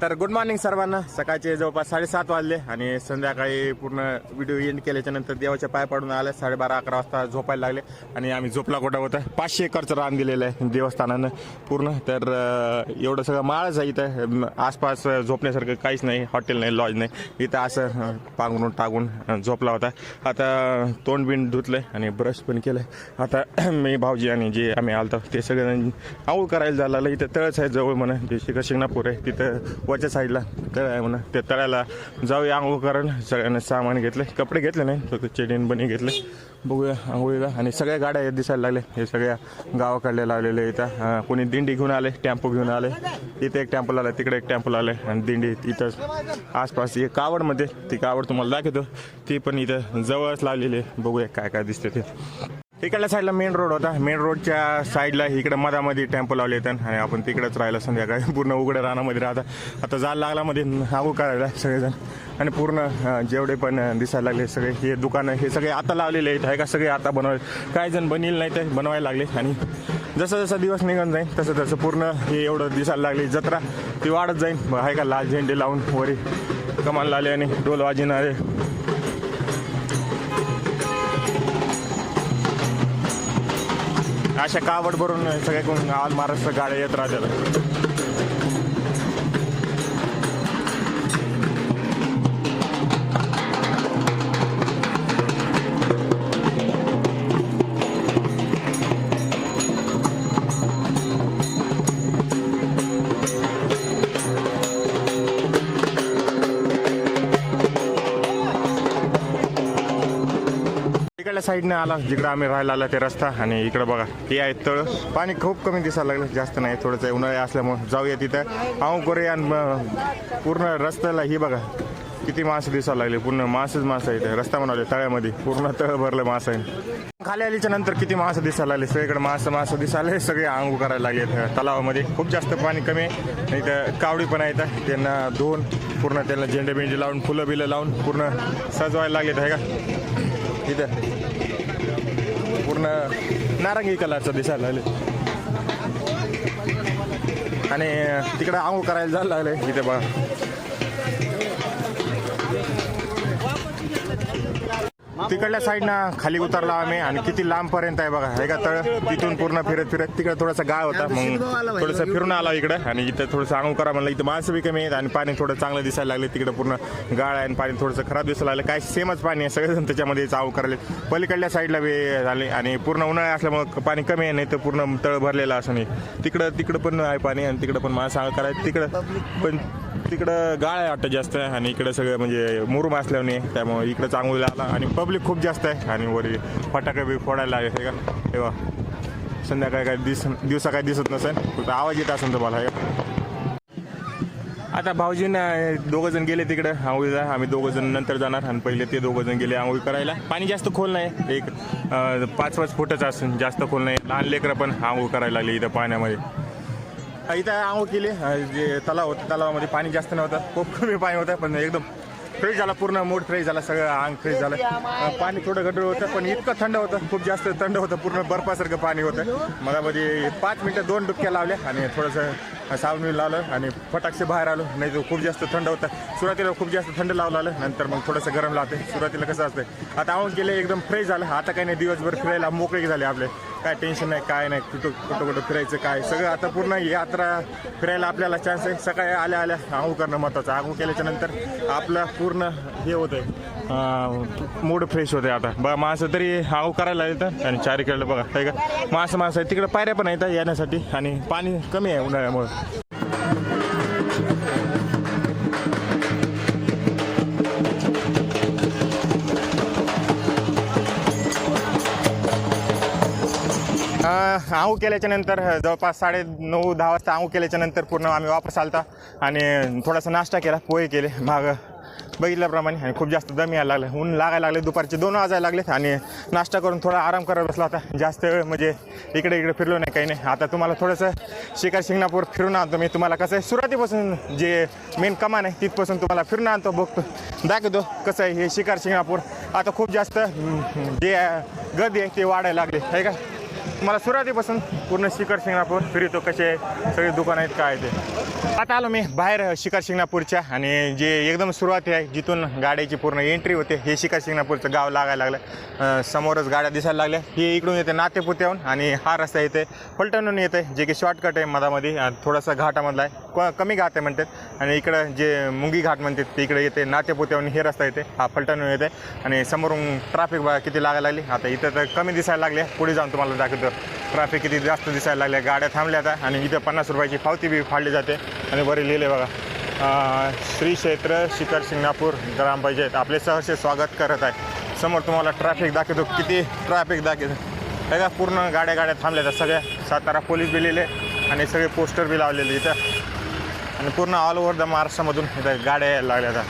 तर good morning सर्वांना. सकाळचे जवळपास साडेसात वाजले आणि संध्याकाळी पूर्ण व्हिडिओ एंड केल्याच्यानंतर देवाच्या पाय पडून आले. साडेबारा अकरा वाजता झोपायला लागले आणि आम्ही झोपला कुठं होता. पाचशे एकरचं रान दिलेलं आहे देवस्थानानं पूर्ण. तर एवढं सगळं माळच आहे इथं. आसपास झोपण्यासारखं काहीच नाही हॉटेल नाही लॉज नाही. इथं असं पांघरून टाकून झोपला होता. आता तोंड बिंड धुतलंय आणि ब्रश पण केलंय. आता मी भाऊजी आणि जे आम्ही आलतो ते सगळेजण आऊळ करायला झालं लागलं. इथं तळच आहे जवळ म्हणा. जे शिखर शिंगणापूर आहे तिथं वरच्या साईडला तळ आहे म्हणा त्या तळ्याला जाऊया आंघोळ करायला सगळ्यांना सामान घेतले. कपडे घेतले नाही फक्त चेडीन बनी घेतले. बघूया आंघोळीला. आणि सगळ्या गाड्या दिसायला लागले हे सगळ्या गावाकडले लावलेले इथं कोणी दिंडी घेऊन आले टेम्पो घेऊन आले. इथे एक टेम्पो आला तिकडे एक टेम्पो आले आणि दिंडी इथं आसपास एक कावडमध्ये ती कावड तुम्हाला दाखवतो. ती पण इथं जवळच लावलेली आहे. बघूया काय काय दिसते ते. तिकडल्या साईडला मेन रोड होता. मेन रोडच्या साईडला इकडे मधामध्ये टेम्पो लावले आहेत आणि आपण तिकडेच राहिला संध्याकाळी. पूर्ण उघड्या रानामध्ये राहता. आता जायला लागला मध्ये. आगू करायला सगळेजण. आणि पूर्ण जेवढे पण दिसायला लागले सगळे हे दुकानं हे सगळे आता लावलेले आहेत. आहे का सगळे आता बनवले काही जण बनील नाही ते बनवायला लागले. आणि जसं जसं दिवस निघून जाईल तसं तसं पूर्ण हे एवढं दिसायला लागले. जत्रा ती वाढत जाईल आहे का लाल झेंडे लावून वरी कमाल लावले आणि डोल वाजणारे अशा कावड भरून सगळ्या आज महाराष्ट्र गाड्या येत राहतात. साईडने आला जिकडं आम्ही राहायला आला ते रस्ता. आणि इकडं बघा हे आहे तळ. पाणी खूप कमी दिसायला लागलं जास्त नाही थोडंसं आहे, असल्यामुळं. जाऊया तिथं. आऊ करूया आणि मग पूर्ण रस्त्याला ही बघा किती मासे दिसायला लागले पूर्ण मासेच मासे इथे रस्ता बनवले तळ्यामध्ये. पूर्ण तळ भरलं मासं. आहे खाली आलीच्या नंतर किती मासे दिसायला लागले सगळीकडे मासं मासं दिसायला सगळे आंघोळ करायला लागले तलावामध्ये. खूप जास्त पाणी कमी आहे. इथं कावडी पण आहेत त्यांना धुवून पूर्ण त्यांना झेंडे बिंडे लावून फुलं बिलं लावून पूर्ण सजवायला लागलेत आहे का? इथं. पूर्ण नारंगी कलरचं दिसायला लागले. आणि तिकडे आंघोळ करायला जायला लागले. इथे बघा. तिकडल्या साईडनं खाली उतरला आम्ही आणि किती लांब पर्यंत आहे बघा हे का तळ? तिथून पूर्ण फिरत फिरत तिकडे थोडासा गाळ होता मग थोडंसं फिरून आला इकडे आणि इथं थोडंसं आंघोळ करा म्हणलं इथं माणसं बी कमी आहेत आणि पाणी थोडं चांगलं दिसायला लागले तिकडे पूर्ण गाळ आहे आणि पाणी थोडंसं खराब दिसायला लागलं. काय सेमच पाणी आहे सगळेजण त्याच्यामध्ये आऊ करायला. पलीकडल्या साईडला बी झाले आणि पूर्ण उन्हाळा असल्यामुळे पाणी कमी आहे नाही तर पूर्ण तळ भरलेलं असं नाही. तिकडं तिकडं पण आहे पाणी आणि तिकडं पण माणसं आंघोळ करायचं तिकडं पण तिकडं गाळ आहे वाटतं जास्त आणि इकडं सगळं म्हणजे मुरुम असल्याने त्यामुळे इकडं चांगलं आला आणि पब्लिक खूप जास्त आहे आणि वरी फटाके बी फोडायला लागले हे का? तेव्हा संध्याकाळी काय दिस दिवसा काय दिसत नसेल फक्त आवाज येत असेल तुम्हाला हे का? आता भाऊजींना दोघं जण गेले तिकडे आंघोळीला. आम्ही दोघं जण नंतर जाणार आणि पहिले ते दोघं जण गेले आंघोळी करायला. पाणी जास्त खोल नाही. एक पाच पाच फुटच असून जास्त खोल नाही. लहान लेकरं पण आंघोळ करायला लागले इथं पाण्यामध्ये. इथं आंघोळ केली. जे तलाव होतं तलावामध्ये पाणी जास्त नव्हतं. खूप कमी पाणी होतं पण एकदम फ्रेश झाला पूर्ण मूड फ्रेश झाला सगळं अंग फ्रेश झालं. पाणी थोडं गडूळ होतं पण इतकं थंड होतं खूप जास्त थंड होतं पूर्ण बर्फासारखं पाणी होतं. मधामध्ये पाच मिनटं दोन डुबक्या लावल्या आणि थोडंसं सावणी लावलं आणि फटाकसे बाहेर आलो. नाही तर खूप जास्त थंड होतं. सुरुवातीला खूप जास्त थंड लावलं आलं नंतर मग थोडंसं गरम लावते. सुरुवातीला कसं असतं आता आऊन गेले एकदम फ्रेश झालं. आता काही नाही दिवसभर फिरायला मोकळे झाले आपले. काय टेन्शन नाही काय नाही कुठं कुठं कुठं फिरायचं काय? सगळं आता पूर्ण यात्रा फिरायला आपल्याला चान्स आहे. सकाळी आल्या आल्या आंघोळ करणं महत्त्वाचं आंघोळ केल्याच्यानंतर आपलं पूर्ण हे होतंय. मूड फ्रेश होते आता. बघा माणसं तरी आंघोळ करायला येतं आणि चारीकडलं बघा काय का? माणसं माणसं आहे तिकडे पायऱ्या पण आहेत येण्यासाठी. आणि पाणी कमी आहे उन्हाळ्यामुळे. आंघोळ केल्याच्यानंतर जवळपास साडे नऊ दहा वाजता आंघोळ केल्याच्यानंतर पूर्ण आम्ही वापस आलता. आणि थोडासा नाश्ता केला पोहे केले माग बघितल्याप्रमाणे. आणि खूप जास्त दम यायला लागलं. ऊन लागायला लागले दुपारचे दोन वाजायला लागले. आणि नाश्ता करून थोडा आराम करत बसला होता जास्त वेळ म्हणजे इकडे इकडे फिरलो नाही काही नाही. आता तुम्हाला थोडंसं शिकार शिंगणापूर फिरून आणतो मी. तुम्हाला कसं आहे सुरुवातीपासून जे मेन कमान आहे तिथपासून तुम्हाला फिरून आणतो बघतो. दाखवतो कसं आहे हे शिकार शिंगणापूर. आता खूप जास्त जे गर्दी आहे ते वाढायला लागले. आहे का? मला सुरुवातीपासून पूर्ण शिखर शिंगणापूर फिरतो कसे सगळे दुकान आहेत काय ते. आता आलो मी बाहेर शिखर शिंगणापूरच्या आणि जे एकदम सुरुवाती आहे जिथून गाड्याची पूर्ण एंट्री होते हे शिखर शिंगणापूरचं गाव लागायला लागलं. समोरच गाड्या दिसायला लागल्या. हे इकडून येते नातेपुत्याहून आणि हा रस्ता येते फलटणहून येते जे की शॉर्टकट आहे मधामध्ये आणि थोडासा घाटामधला आहे. क- कमी घाट आहे म्हणतात. आणि इकडं जे मुंगी घाट म्हणतात ते इकडे येते. नातेपुत्याहून हे रस्ता येते. हा फलटण येते. आणि समोरून ट्रॅफिक बा किती लागायला लागली. आता इथं तर कमी दिसायला लागले. पुढे जाऊन तुम्हाला दाखवतो. ट्रॅफिक किती जास्त दिसायला लागल्या. गाड्या थांबल्या आता. आणि इथं पन्नास रुपयाची पावती बी फाडली जाते. आणि बरे लिहिले बघा. श्री क्षेत्र शिखर शिंगणापूर ग्रामपंचायत आपले सहर्ष स्वागत करत आहे. समोर तुम्हाला ट्रॅफिक दाखवतो. किती ट्रॅफिक दाखवतो. बघा पूर्ण गाड्या गाड्या थांबल्या आहेत. सगळ्या सातारा पोलीस बी लिहिले. आणि सगळे पोस्टर बी लावलेले इथं. आणि पूर्ण ऑल ओव्हर द महाराष्ट्रामधून इथं गाड्या यायला लागल्या आता.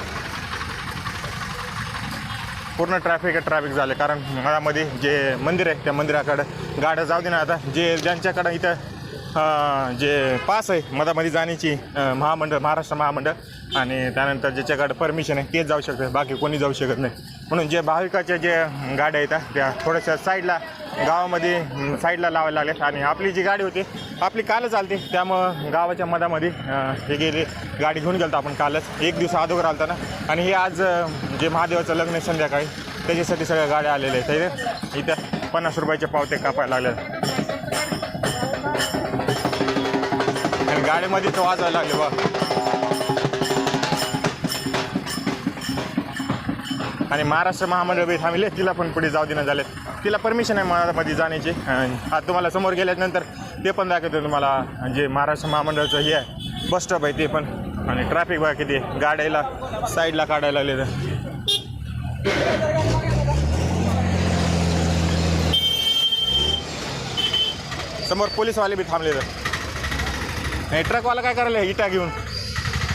पूर्ण ट्रॅफिक ट्रॅफिक झाले कारण घरामध्ये जे मंदिर आहे त्या मंदिराकडं गाड्या जाऊ दे ना आता. जे ज्यांच्याकडं इथं जे पास आहे मधामध्ये जाण्याची महामंडळ महाराष्ट्र महामंडळ आणि त्यानंतर ज्याच्याकडं परमिशन आहे तेच जाऊ शकते बाकी कोणी जाऊ शकत नाही. म्हणून जे भाविकाच्या जे गाड्या येतात त्या थोड्याशा साईडला गावामध्ये साईडला लावायला लागल्यात आणि आपली जी गाडी होती आपली कालच आलती त्यामुळं गावाच्या मधामध्ये हे गेले गाडी घेऊन गेलो आपण कालच. एक दिवस अगोदर आलता ना. आणि हे आज जे महादेवाचं लग्न आहे संध्याकाळी त्याच्यासाठी सगळ्या गाड्या आलेल्या आहेत. इथे इथं पन्नास रुपयाच्या पावते कापायला लागल्या आणि गाडीमध्ये तो वाजवायला लागले बा आणि महाराष्ट्र महामंडळ बी थांबले. तिला पण पुढे जाऊ देणं झाले. तिला परमिशन आहे मनामध्ये जाण्याची. आज तुम्हाला समोर गेल्यानंतर ते पण दाखवतो तुम्हाला जे महाराष्ट्र महामंडळाचं हे आहे. बस स्टॉप आहे ते पण. आणि ट्रॅफिक बघा किती गाड्याला साईडला काढायला लागले तर. समोर पोलीसवाले बी थांबले तर. नाही ट्रकवाला काय करायला इटा घेऊन?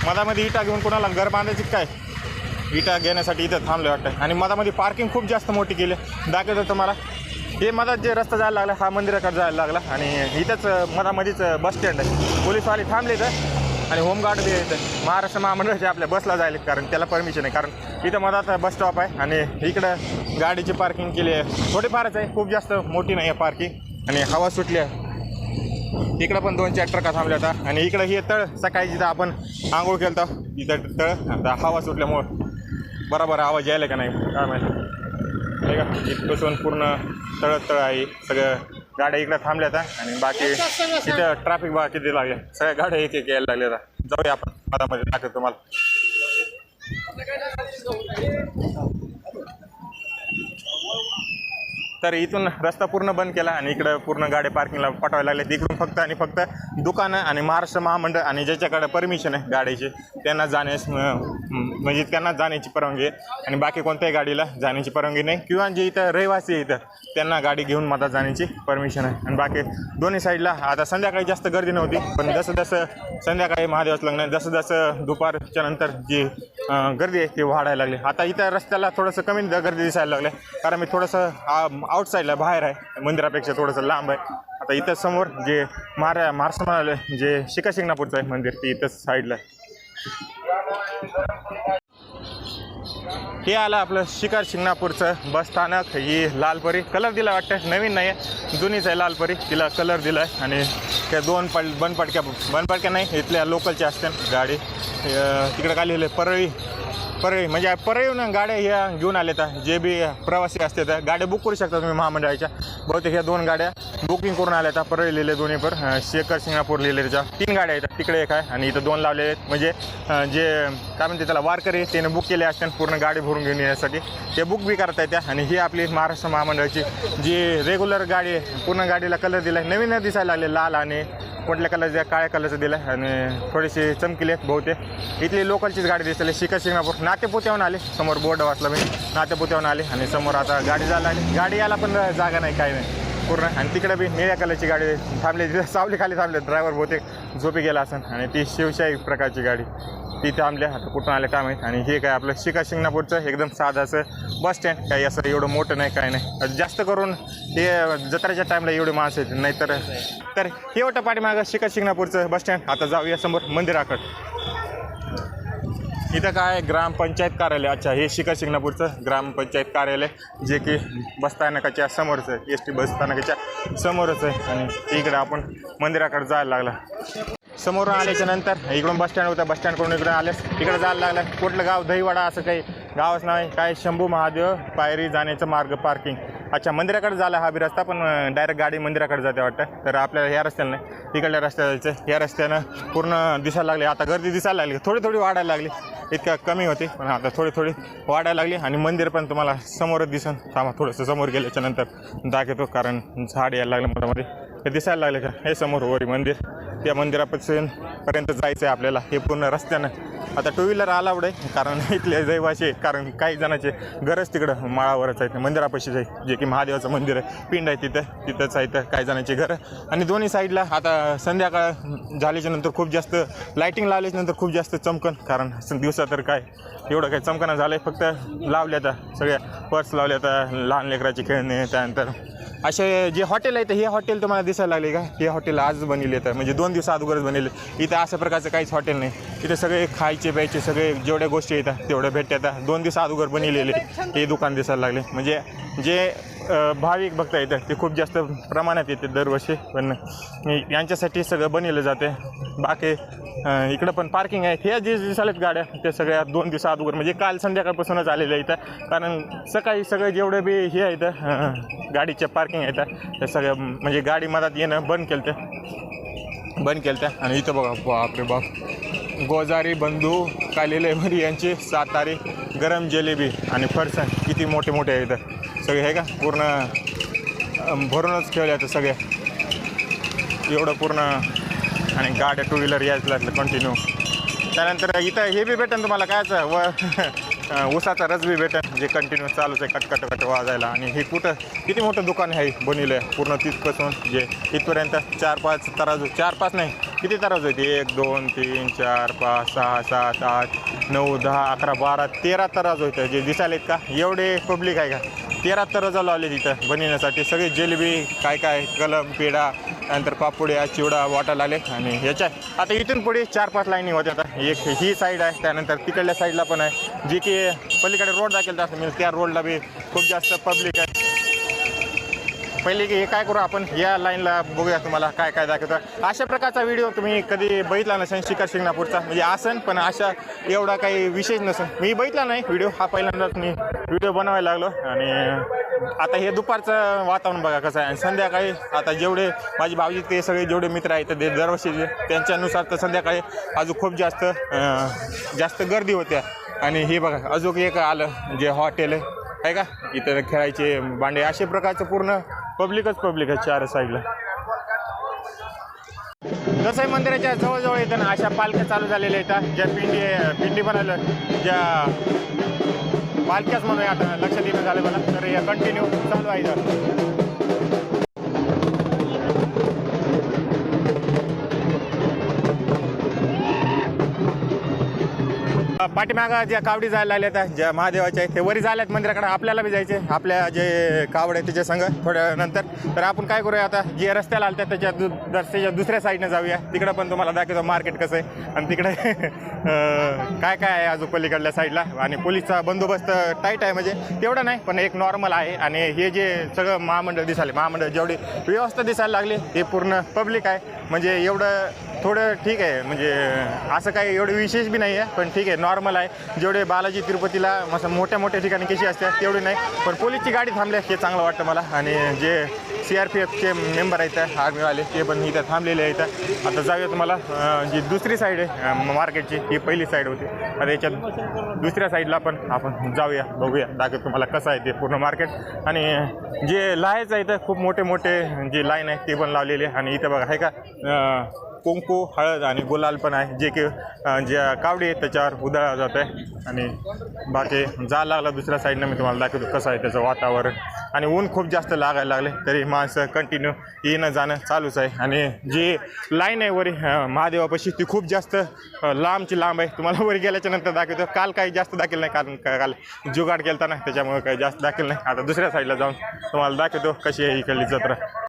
मधामध्ये इटा घेऊन कोणाला घर बांधायची काय? इटा घेण्यासाठी इथं थांबलो वाटतं. आणि मधामध्ये पार्किंग खूप जास्त मोठी केली. दाखवतो तुम्हाला. हे मधात जे रस्ता जायला लागला हा मंदिराकडे जायला लागला. आणि इथंच मधामध्येच बस स्टँड आहे. पोलीसवाले थांबले तर आणि होमगार्ड बी येतं महाराष्ट्र महामंडळाच्या आपल्या बसला जायला कारण त्याला परमिशन आहे. कारण इथं मधात बस स्टॉप आहे. आणि इकडं गाडीची पार्किंग केली आहे. थोडीफारच आहे. खूप जास्त मोठी नाही आहे पार्किंग आणि हवा सुटली आहे. इकडं पण दोन चार ट्रका थांबल्या होता आणि इकडं हे तळ सकाळी जिथं आपण आंघोळ केलं होतं इथं तळ. आता हवा सुटल्यामुळं बरोबर आवाज यायला का नाही? काय माहिती? नाही का इथपासून पूर्ण तळ तळ आहे. सगळं गाड्या इकडं थांबल्या आता आणि बाकी इथं ट्रॅफिक बघा किती लागले. सगळ्या गाड्या एक एक यायला लागल्या आता जाऊया आपण. मधामध्ये दाखवतो तुम्हाला. तर इथून रस्ता पूर्ण बंद केला आणि इकडं पूर्ण गाड्या पार्किंगला पाठवायला लागले. तिकडून फक्त आणि फक्त दुकानं आणि महाराष्ट्र महामंडळ आणि ज्याच्याकडे परमिशन आहे गाडीची त्यांना जाण्यास म्हणजे त्यांना जाण्याची परवानगी आहे. आणि बाकी कोणत्याही गाडीला जाण्याची परवानगी नाही. किंवा जे इथं रहिवासी आहे इथं त्यांना गाडी घेऊन मधात जाण्याची परमिशन आहे. आणि बाकी दोन्ही साईडला आता संध्याकाळी जास्त गर्दी नव्हती पण जसं जसं संध्याकाळी महादेवाचं लग्न जसं जसं दुपारच्या नंतर जी गर्दी आहे ती वाढायला लागली. आता इथं रस्त्याला थोडंसं कमी गर्दी दिसायला लागले. कारण मी थोडंसं आउटसाईडला बाहेर आहे. मंदिरापेक्षा थोडंसं लांब आहे. आता इथं समोर जे महारा महाराष्ट्र म्हणाले जे शिका शिंगणापूरचं आहे मंदिर ते इथंच साईडला आहे. हे आलं आपलं शिकार शिंगणापूरचं बस स्थानक. ही लालपरी. कलर दिला वाटतं. नवीन नाही आहे जुनीच आहे लालपरी. तिला कलर दिला आहे आणि त्या दोन पड बनपडक्या बनपडक्या नाही. इथल्या लोकलच्या असतात गाडी. तिकडे काय लिहिलं परळी. परळी. म्हणजे परळीहून गाड्या ह्या घेऊन आल्या तर जे बी प्रवासी असते तर गाड्या बुक करू शकता तुम्ही महामंडळाच्या. बहुतेक ह्या दोन गाड्या बुकिंग करून आल्या तर परळी लिहिले दोन्ही पर शेखर सिंगापूर लिहिले त्याच्या तीन गाड्या आहेत. तिकडे एक आहे आणि इथं दोन लावले आहेत. म्हणजे जे काय म्हणते त्याला वारकरी त्याने बुक केले असतात पूर्ण गाडी भरून घेऊन येण्यासाठी. ते बुक बी करता येत्या आणि ही आपली महाराष्ट्र महामंडळाची जी रेग्युलर गाडी आहे पूर्ण गाडीला कलर दिला आहे नवीन दिसायला लागले लाल आणि कुठल्या कलरच्या काळ्या कलरचं दिलं आहे आणि थोडीशी चमकिली आहेत बहुतेक. इथली लोकलचीच गाडी दिसली शिखर शिंगणापूर नातेपुत्याहून आले समोर बोर्ड वाचला मी. नातेपुत्याहून आले आणि समोर आता गाडी झाला आली गाडी यायला पण जागा नाही काय नाही. पूर्ण. आणि तिकडे बी निळ्या कलरची गाडी थांबली तिथे सावली खाली थांबले ड्रायव्हर बहुतेक झोपी गेला असन आणि ती शिवशाही प्रकारची गाडी. तिथे आमले आता कुठून आले काय माहीत? आणि हे काय आपलं शिका शिंगणापूरचं एकदम साधं असं बस स्टँड काही असं एवढं मोठं नाही काय नाही. जास्त करून हे जत्रेच्या टाईमला एवढे माणसं आहेत. नाहीतर तर हे होतं पाठीमागं शिका शिंगणापूरचं बस स्टँड आता जाऊया समोर मंदिराकडं. इथं काय ग्रामपंचायत कार्यालय. अच्छा हे शिखर शिंगणापूरचं ग्रामपंचायत कार्यालय जे की बसस्थानकाच्या समोरच आहे. एस टी बसस्थानकाच्या समोरच आहे. आणि इकडं आपण मंदिराकडे जायला लागला. समोरून आल्याच्यानंतर इकडून बस स्टँड होतं बस स्टँडकडून इकडे आल्यास इकडं जायला लागलं. कुठलं गाव? दहीवाडा असं काही गावच नाही. काय शंभू महादेव पायरी जाण्याचा मार्ग पार्किंग अच्छा मंदिराकडे झाला हा बी रस्ता पण डायरेक्ट गाडी मंदिराकडे जाते वाटतं. तर आपल्याला ह्या रस्त्याला नाही. इकडल्या रस्त्याला जायचं. या रस्त्यानं पूर्ण दिसायला लागली. आता गर्दी दिसायला लागली. थोडी थोडी वाढायला लागली. इतका कमी होती पण आता थोडी थोडी वाढायला लागली. आणि मंदिर पण तुम्हाला समोरच दिसन. थांबा थोडंसं समोर गेल्याच्यानंतर दाखवतो कारण झाड यायला लागलं मोठामध्ये हे दिसायला लागले का? हे समोर वरी मंदिर. त्या मंदिरापासून पर्यंत जायचं आहे आपल्याला. हे पूर्ण रस्त्यानं. आता टू व्हीलर आला आहे कारण इथले जैवाचे कारण काही जणांचे घरच तिकडं माळावरच आहेत. मंदिरापाशीच आहे जे की महादेवाचं मंदिर आहे. पिंड आहे तिथं. तिथंच आहे तर काही जणांची घरं. आणि दोन्ही साईडला आता संध्याकाळ झाल्याच्यानंतर खूप जास्त लायटिंग लावल्याच्या नंतर खूप जास्त चमकन. कारण दिवसा तर काय एवढं काही चमकना झालं आहे फक्त लावल्या आता सगळ्या पर्स लावल्या आता लहान लेकराचे खेळणे त्यानंतर असे जे हॉटेल आहे तर हे हॉटेल तुम्हाला दिसायला लागले का? हे हॉटेल आज बनले तर म्हणजे दोन दिवस अगोदरच बनले इथं अशा प्रकारचं काहीच हॉटेल नाही. इथं सगळे खायचे प्यायचे सगळे जेवढ्या गोष्टी येतात तेवढ्या भेटतात. दोन दिवस अगोदर बनलेले हे दुकान दिसायला लागले. म्हणजे जे भाविक भक्त येतात ते खूप जास्त प्रमाणात येते दरवर्षी पण यांच्यासाठी सगळं बनवलं जाते. बाकी इकडं पण पार्किंग आहे. ह्या जे दिसालेत गाड्या त्या सगळ्या दोन दिवस अगोदर म्हणजे काल संध्याकाळपासूनच आलेल्या इथं कारण सकाळी सगळं जेवढे बी हे आहेत गाडीच्या पार्किंग आहेत त्या सगळ्या म्हणजे गाडी मधात येणं बंद केलं त्या बंद केलं त्या आणि इथं बघा बापरे बाप. गोजारी बंधू कालेले मरी यांची सातारी गरम जिलेबी आणि फरसाण. किती मोठे मोठे आहेत. इथं सगळे हे का? पूर्ण भरूनच खेळले आता सगळे. एवढं पूर्ण आणि गाड्या टू व्हीलर यायच लागलं कंटिन्यू त्यानंतर इथं हे बी भेटेन तुम्हाला कायचं व उसाचा ऊसाचा रस बी भेटेन जे कंटिन्यू चालूच आहे कटकटकट कट वाजायला. आणि हे कुठं किती मोठं दुकान आहे बनवलं आहे पूर्ण तिथपासून जे इथपर्यंत चार पाच तराजू चार पाच नाही किती तराजू होते एक दोन तीन चार पाच सहा सात आठ नऊ दहा अकरा बारा तेरा तराज होतं जे दिसायलेत का? एवढे पब्लिक आहे का? तेरा तराजू लावले तिथं बनवण्यासाठी. सगळे जिलेबी काय काय कलम पेढा नंतर पापुड्या चिवडा वाटायला आले. आणि ह्याच्या आता इथून पुढे चार पाच लाईनी होत्या आता. एक ही साईड आहे त्यानंतर तिकडल्या साईडला पण आहे. जी की पलीकडे रोड दाखल जास्त म्हणजे त्या रोडला बी खूप जास्त पब्लिक आहे. पहिले की हे काय करू आपण? या लाईनला बघूया तुम्हाला काय काय दाखवतं. अशा प्रकारचा व्हिडिओ तुम्ही कधी बघितला नसेल शिखर शिंगणापूरचा. म्हणजे आसन पण अशा एवढा काही विशेष नसेल. मी बघितला नाही व्हिडिओ. हा पहिल्यांदाच मी व्हिडिओ बनवायला लागलो. आणि आता हे दुपारचं वातावरण बघा कसं आहे. आणि संध्याकाळी आता जेवढे माझे भाऊजी ते सगळे जेवढे मित्र आहेत ते दरवर्षी जे- त्यांच्यानुसार तर संध्याकाळी अजून खूप जास्त जास्त गर्दी होत्या. आणि हे बघा अजून एक आलं जे हॉटेल आहे का? इथं खेळायचे भांडे. अशा प्रकारचं पूर्ण पब्लिकच पब्लिक आहे चार साईडला. तसंही मंदिराच्या जवळजवळ येतं ना अशा पालख्या चालू झालेल्या येतात ज्या पिंडी पिंडी बनायला ज्या पालख्याच म्हणून आता लक्षात येणं झालं मला. तर या कंटिन्यू चालू आहे पाठीमागा ज्या कावडी जायला लागल्या त्या ज्या महादेवाच्या आहेत ते वरी झाल्यात मंदिराकडे. आपल्याला बी जायचे आपल्या जे कावड आहे त्याच्या संघ थोड्या नंतर. तर आपण काय करूया आता? जे रस्त्याला आलं त्याच्या दु रस्त्याच्या दुसऱ्या साईडनं जाऊया. तिकडं पण तुम्हाला दाखवतो मार्केट कसं आहे. आणि तिकडे काय काय आहे अजून पलीकडल्या साईडला? आणि पोलीसचा बंदोबस्त टाईट आहे म्हणजे. तेवढा नाही पण एक नॉर्मल आहे. आणि हे जे सगळं महामंडळ दिसाले महामंडळ जेवढी व्यवस्था दिसायला लागली हे पूर्ण पब्लिक आहे. म्हणजे एवढं थोडं ठीक आहे म्हणजे असं काही एवढं विशेष बी नाही आहे पण ठीक आहे नॉर्मल आहे. जेवढे बालाजी तिरुपतीला मस्त मोठ्या मोठ्या ठिकाणी कशी असते तेवढी नाही. पण पोलीसची गाडी थांबली हे चांगलं वाटतं मला. आणि जे सी आर पी एफचे मेंबर आहेत आर्मीवाले ते पण इथं थांबलेले आहेत. आता जाऊया तुम्हाला जी दुसरी साईड आहे मार्केटची ही पहिली साईड होती. आता याच्यात दुसऱ्या साईडला पण आपण जाऊया बघूया दाखवत तुम्हाला कसं आहे ते पूर्ण मार्केट आणि जे लायचं आहे इथं खूप मोठे मोठे जे लाईन आहे ते पण लावलेले. आणि इथं बघा आहे का? कुंकू हळद आणि गुलाल पण आहे. जे की जे ज्या कावडी आहे त्याच्यावर उधळला जात आहे आणि बाकी जा लागला दुसऱ्या साईडनं मी तुम्हाला दाखवतो कसं आहे त्याचं वातावरण. आणि ऊन खूप जास्त लागायला लागले तरी माणसं कंटिन्यू येणं जाणं चालूच आहे. आणि जी लाईन आहे वरी महादेवापाशी ती खूप जास्त लांबची लांब आहे. तुम्हाला वरी गेल्याच्यानंतर दाखवतो. काल काही जास्त दाखल नाही कारण का- काल जुगाड केलता ना त्याच्यामुळे काही जास्त दाखल नाही. आता दुसऱ्या साईडला जाऊन तुम्हाला दाखवतो कशी आहे इकडली जत्रा.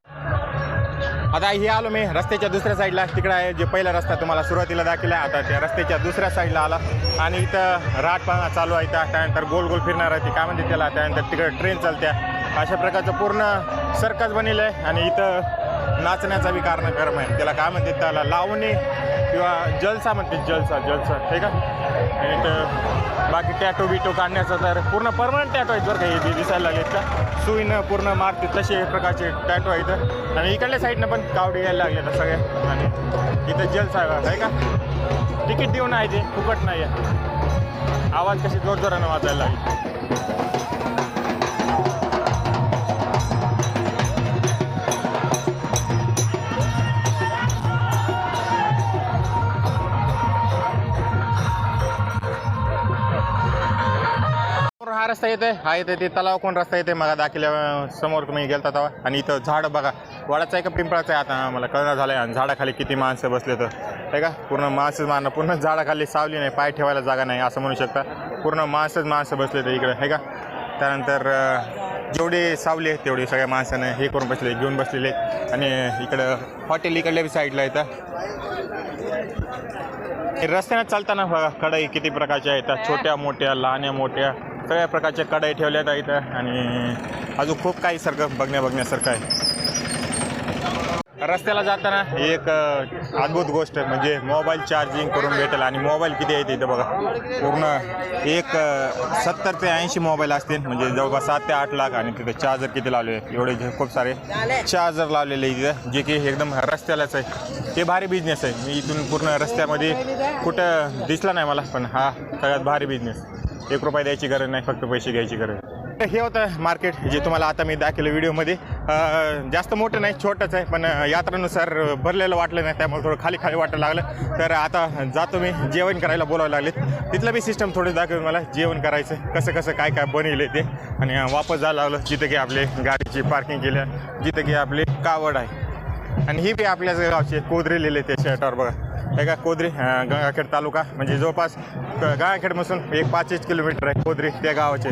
आता हे आलो मी रस्त्याच्या दुसऱ्या साईडला. तिकडं आहे जे पहिला रस्ता तुम्हाला सुरुवातीला दाखवला आता त्या रस्त्याच्या दुसऱ्या साईडला आला. आणि इथं राटपाना चालू आहे त्यानंतर गोल गोल फिरणार आहे ती. काय म्हणते त्याला? त्यानंतर तिकडं ट्रेन चालत्या. अशा प्रकारचं पूर्ण सर्कस बनेल आहे. आणि इथं नाचण्याचा बी कार्यक्रम आहे. त्याला काय म्हणते त्याला? लावणी किंवा जलसा म्हणते जलसा जलसा ठीक आहे? आणि इथं बाकी टॅटो बिटो काढण्याचं तर पूर्ण परमनंट टॅटो आहेत बरं का हे दिसायला लागले का? सुईनं पूर्ण मारते तसे प्रकारचे टॅटो आहेत आणि इकडल्या साईडनं पण कावडी यायला लागले सगळ्या. आणि इथं जलसा आहे का? तिकीट देऊन आहे ते फुकट नाही आहे. आवाज कशी जोरजोरानं वाजायला लागली. रस्ता येतोय? हा येते ते तलाव कोण रस्ता येते मला दाखिल्या समोर तुम्ही गेलता तेव्हा. आणि इथं झाड बघा. वडाचं आहे का पिंपळाचं आहे? आता मला कळणं झालं आहे आणि झाडाखाली किती माणसं बसले तर. आहे का? पूर्ण माणसंच मारणं पूर्ण झाडाखाली सावली नाही. पाय ठेवायला जागा नाही असं म्हणू शकता. पूर्ण माणसंच माणसं बसले तर इकडे. आहे का? त्यानंतर जेवढी जेवढे सावली आहेत तेवढे सगळ्या माणसानं हे करून बसले घेऊन बसलेले. आणि इकडं हॉटेल इकडल्या बी साईडला येतं हे रस्त्यानं चालताना बघा कढई किती प्रकारच्या आहेत छोट्या मोठ्या लहान्या मोठ्या. सगळ्या प्रकारच्या कढाई ठेवल्या आहेत इथं आणि अजून खूप काही सारखं बघण्या बघण्यासारखं आहे. रस्त्याला जाताना एक अद्भुत गोष्ट म्हणजे मोबाईल चार्जिंग करून भेटेल आणि मोबाईल किती आहे इथं बघा. पूर्ण एक सत्तर ते ऐंशी मोबाईल असतील. म्हणजे जवळपास सात ते आठ लाख आणि तिथे चार्जर किती लावले? एवढे खूप सारे चार्जर लावलेले इथं जे की एकदम रस्त्यालाच आहे. ते भारी बिझनेस आहे. मी इथून पूर्ण रस्त्यामध्ये कुठं दिसला नाही मला पण हा सगळ्यात भारी बिझनेस एक रुपया द्यायची गरज नाही फक्त पैसे घ्यायची गरज. हे होतं मार्केट जे तुम्हाला आता मी दाखवलं व्हिडिओमध्ये. जास्त मोठं नाही छोटंच आहे पण यात्रानुसार भरलेलं वाटलं नाही त्यामुळे थोडं खाली खाली वाटायला लागलं. तर आता जातो मी जेवण करायला बोलावं लागले. तिथलं बी सिस्टम थोडं दाखवेल मला जेवण करायचं कसं कसं काय काय बनवलं ते. आणि वापस जायला लागलं जिथं की आपले गाडीची पार्किंग केलं जिथं की आपली कावड आहे. आणि ही बी आपल्याच गावची कोदरी लिहिले ते शर्टावर बघा. हे का कोदरी गंगाखेड तालुका म्हणजे जवळपास गंगाखेडपासून एक पाचच किलोमीटर आहे कोदरी त्या गावाचे.